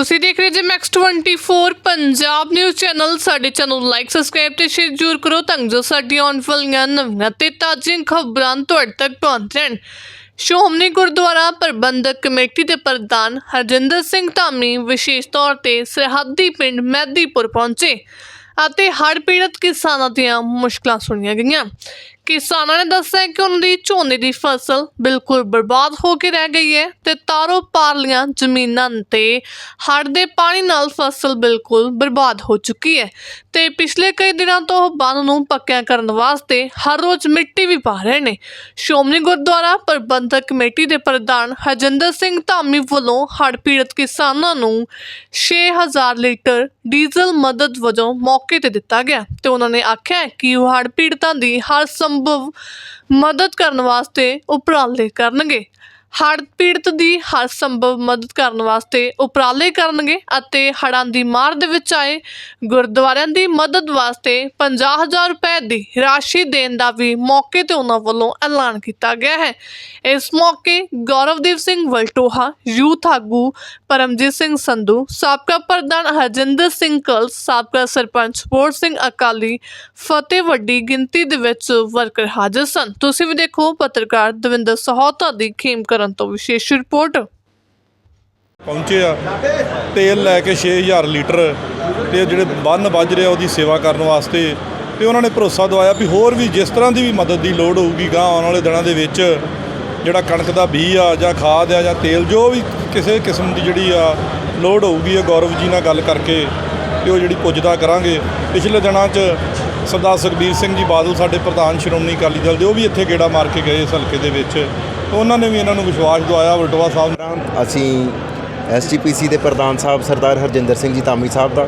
ਤੁਸੀਂ ਦੇਖ ਰਹੇ ਜੇ ਮੈਕਸ 24 ਪੰਜਾਬ ਨਿਊਜ਼ ਚੈਨਲ ਸਾਡੇ ਚੈਨਲ ਨੂੰ ਲਾਈਕ ਸਬਸਕ੍ਰਾਈਬ ਤੇ ਸ਼ੇਅਰ ਜ਼ਰੂਰ ਕਰੋ ਤਾਂ ਜੋ ਸਾਡੀ ਆਉਣ ਵਾਲੀਆਂ ਨਵੀਆਂ ਤੇ ਤਾਜ਼ੀਆਂ ਖਬਰਾਂ ਤੁਹਾਡੇ ਤੱਕ ਪਹੁੰਚ ਜਾਣ। ਸ਼੍ਰੋਮਣੀ ਗੁਰਦੁਆਰਾ ਪ੍ਰਬੰਧਕ ਕਮੇਟੀ ਦੇ ਪ੍ਰਧਾਨ ਹਰਜਿੰਦਰ ਸਿੰਘ ਧਾਮੀ ਵਿਸ਼ੇਸ਼ ਤੌਰ ਤੇ ਸਰਹੱਦੀ ਪਿੰਡ ਮਹਿਦੀਪੁਰ ਪਹੁੰਚੇ ਅਤੇ ਹੜ੍ਹ ਪੀੜਤ ਕਿਸਾਨਾਂ ਦੀਆਂ ਮੁਸ਼ਕਲਾਂ ਸੁਣੀਆਂ ਗਈਆਂ। ਕਿਸਾਨਾਂ ਨੇ ਦੱਸਿਆ ਕਿ ਉਹਨਾਂ ਦੀ ਝੋਨੇ ਦੀ ਫਸਲ ਬਿਲਕੁਲ ਬਰਬਾਦ ਹੋ ਕੇ ਰਹਿ ਗਈ ਹੈ ਤੇ ਤਾਰੋ ਪਾਰਲੀਆਂ ਜ਼ਮੀਨਾਂ ਤੇ ਹੜ੍ਹ ਦੇ ਪਾਣੀ ਨਾਲ ਫਸਲ ਬਿਲਕੁਲ ਬਰਬਾਦ ਹੋ ਚੁੱਕੀ ਹੈ ਤੇ ਪਿਛਲੇ ਕਈ ਦਿਨਾਂ ਤੋਂ ਉਹ ਬੰਨ ਨੂੰ ਪੱਕਿਆ ਕਰਨ ਵਾਸਤੇ ਹਰ ਰੋਜ਼ ਮਿੱਟੀ ਵੀ ਪਾ ਰਹੇ ਨੇ। ਸ਼੍ਰੋਮਣੀ ਗੁਰਦੁਆਰਾ ਪ੍ਰਬੰਧਕ ਕਮੇਟੀ ਦੇ ਪ੍ਰਧਾਨ ਹਰਜਿੰਦਰ ਸਿੰਘ ਧਾਮੀ ਵੱਲੋਂ ਹੜ੍ਹ ਪੀੜਤ ਕਿਸਾਨਾਂ ਨੂੰ 6000 ਲੀਟਰ ਡੀਜ਼ਲ ਮਦਦ ਵਜੋਂ ਮੌਕੇ ਤੇ ਦਿੱਤਾ ਗਿਆ ਤੇ ਉਹਨਾਂ ਨੇ ਆਖਿਆ ਕਿ ਉਹ ਹੜ੍ਹ ਪੀੜਤਾਂ ਦੀ ਹਰ ਸੰਭਵ ਮਦਦ ਕਰਨ ਵਾਸਤੇ ਉਪਰਾਲੇ ਕਰਨਗੇ। ਹੜ੍ਹ ਪੀੜਤ ਦੀ ਹਰ ਸੰਭਵ ਮਦਦ ਕਰਨ ਵਾਸਤੇ ਉਪਰਾਲੇ ਕਰਨਗੇ ਅਤੇ ਹੜ੍ਹਾਂ ਦੀ ਮਾਰ ਦੇ ਵਿੱਚ ਆਏ ਗੁਰਦੁਆਰਿਆਂ ਦੀ ਮਦਦ ਵਾਸਤੇ 50000 ਰੁਪਏ ਦੀ ਰਾਸ਼ੀ ਦੇਣ ਦਾ ਵੀ ਮੌਕੇ ਤੇ ਉਹਨਾਂ ਵੱਲੋਂ ਐਲਾਨ ਕੀਤਾ ਗਿਆ ਹੈ। ਇਸ ਮੌਕੇ ਗੌਰਵਦੀਪ ਸਿੰਘ ਵਲਟੋਹਾ, ਯੂਥ ਆਗੂ ਪਰਮਜੀਤ ਸਿੰਘ ਸੰਧੂ, ਸਾਬਕਾ ਪ੍ਰਧਾਨ ਹਰਜਿੰਦਰ ਸਿੰਘ ਕਲ, ਸਾਬਕਾ ਸਰਪੰਚ ਸਪੋਰਟ ਸਿੰਘ ਅਕਾਲੀ ਫਤਿਹ ਵੱਡੀ ਗਿਣਤੀ ਦੇ ਵਿੱਚ ਵਰਕਰ ਹਾਜ਼ਰ ਸਨ। ਤੁਸੀਂ ਵੀ ਦੇਖੋ ਪੱਤਰਕਾਰ ਦਵਿੰਦਰ ਸਹੋਤਾ ਦੀ ਖੇਮ ਕਰਨ ਤੋਂ ਵਿਸ਼ੇਸ਼ ਰਿਪੋਰਟ। ਪਹੁੰਚੇ ਆ। ਤੇਲ ਲੈ ਕੇ 6000 ਲੀਟਰ ਤੇ ਜਿਹੜੇ ਬੰਨ ਵੱਜ ਰਿਹਾ ਉਹਦੀ ਸੇਵਾ ਕਰਨ ਵਾਸਤੇ ਤੇ ਉਹਨਾਂ ਨੇ ਭਰੋਸਾ ਦਵਾਇਆ ਵੀ ਹੋਰ ਵੀ ਜਿਸ ਤਰ੍ਹਾਂ ਦੀ ਵੀ ਮਦਦ ਦੀ ਲੋੜ ਹੋਊਗੀ ਗਾਂ ਆਉਣ ਵਾਲੇ ਦਿਨਾਂ ਦੇ ਵਿੱਚ ਜਿਹੜਾ ਕਣਕ ਦਾ ਬੀਜ ਆ ਜਾਂ ਖਾਦ ਆ ਜਾਂ ਤੇਲ ਜੋ ਵੀ ਕਿਸੇ ਕਿਸਮ ਦੀ ਜਿਹੜੀ ਆ ਲੋੜ ਹੋਊਗੀ ਇਹ ਗੌਰਵ ਜੀ ਨਾਲ ਗੱਲ ਕਰਕੇ ਤੇ ਉਹ ਜਿਹੜੀ ਪੁੱਜਦਾ ਕਰਾਂਗੇ। ਪਿਛਲੇ ਦਿਨਾਂ 'ਚ ਸਰਦਾਰ ਸੁਖਬੀਰ ਸਿੰਘ ਜੀ ਬਾਦਲ ਸਾਡੇ ਪ੍ਰਧਾਨ ਸ਼੍ਰੋਮਣੀ ਅਕਾਲੀ ਦਲ ਦੇ ਉਹ ਵੀ ਇੱਥੇ ਗੇੜਾ ਮਾਰ ਕੇ ਗਏ ਇਸ ਹਲਕੇ ਦੇ ਵਿੱਚ। ਤੇ ਉਹਨਾਂ ਨੇ ਵੀ ਇਹਨਾਂ ਨੂੰ ਵਿਸ਼ਵਾਸ ਦਵਾਇਆ ਵਲਟੋਆ ਸਾਹਿਬ ਨੇ ਅਸੀਂ ਐਸਜੀਪੀਸੀ ਦੇ ਪ੍ਰਧਾਨ ਸਾਹਿਬ ਸਰਦਾਰ ਹਰਜਿੰਦਰ ਸਿੰਘ ਜੀ ਧਾਮੀ ਸਾਹਿਬ ਦਾ,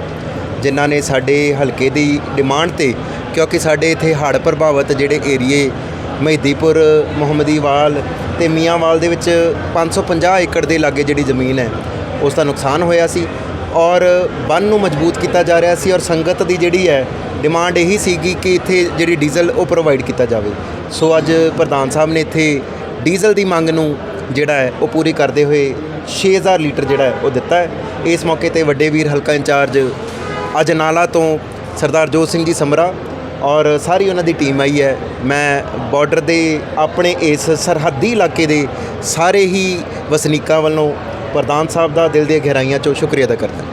ਜਿਨ੍ਹਾਂ ਨੇ ਸਾਡੇ ਹਲਕੇ ਦੀ ਡਿਮਾਂਡ ਤੇ, ਕਿਉਂਕਿ ਸਾਡੇ ਇੱਥੇ ਹੜ੍ਹ ਪ੍ਰਭਾਵਿਤ ਜਿਹੜੇ ਏਰੀਏ, ਮਹਿਦੀਪੁਰ ਮੁਹੰਮਦੀਵਾਲ ਤੇ ਮੀਆਂਵਾਲ ਦੇ ਵਿੱਚ 550 ਏਕੜ ਦੇ ਲਾਗੇ ਜਿਹੜੀ ਜ਼ਮੀਨ ਹੈ, ਉਸ ਦਾ ਨੁਕਸਾਨ ਹੋਇਆ ਸੀ ਔਰ ਬੰਨ ਨੂੰ ਮਜ਼ਬੂਤ ਕੀਤਾ ਜਾ ਰਿਹਾ ਸੀ ਔਰ ਸੰਗਤ ਦੀ ਜਿਹੜੀ ਹੈ, ਡਿਮਾਂਡ ਇਹੀ ਸੀਗੀ ਕਿ ਇੱਥੇ ਜਿਹੜੀ ਡੀਜ਼ਲ ਉਹ ਪ੍ਰੋਵਾਈਡ ਕੀਤਾ ਜਾਵੇ। ਸੋ ਅੱਜ ਪ੍ਰਧਾਨ ਸਾਹਿਬ ਨੇ ਇੱਥੇ ਡੀਜ਼ਲ ਦੀ ਮੰਗ ਨੂੰ ਜਿਹੜਾ ਹੈ, ਉਹ ਪੂਰੀ ਕਰਦੇ ਹੋਏ 6000 ਲੀਟਰ ਜਿਹੜਾ ਹੈ, ਉਹ ਦਿੱਤਾ ਹੈ। ਇਸ ਮੌਕੇ ਤੇ ਵੱਡੇ ਵੀਰ ਹਲਕਾ ਇੰਚਾਰਜ ਅਜਨਾਲਾ ਤੋਂ ਸਰਦਾਰ ਜੋਤ ਸਿੰਘ ਜੀ ਸਮਰਾ ਔਰ ਸਾਰੀ ਉਹਨਾਂ ਦੀ ਟੀਮ ਆਈ ਹੈ। ਮੈਂ ਬਾਰਡਰ ਦੇ ਆਪਣੇ ਇਸ ਸਰਹੱਦੀ ਇਲਾਕੇ ਦੇ ਸਾਰੇ ਹੀ ਵਸਨੀਕਾਂ ਵੱਲੋਂ ਪ੍ਰਧਾਨ ਸਾਹਿਬ ਦਾ ਦਿਲ ਦੀਆਂ ਗਹਿਰਾਈਆਂ ਚੋਂ ਸ਼ੁਕਰੀਆ ਅਦਾ ਕਰਦਾ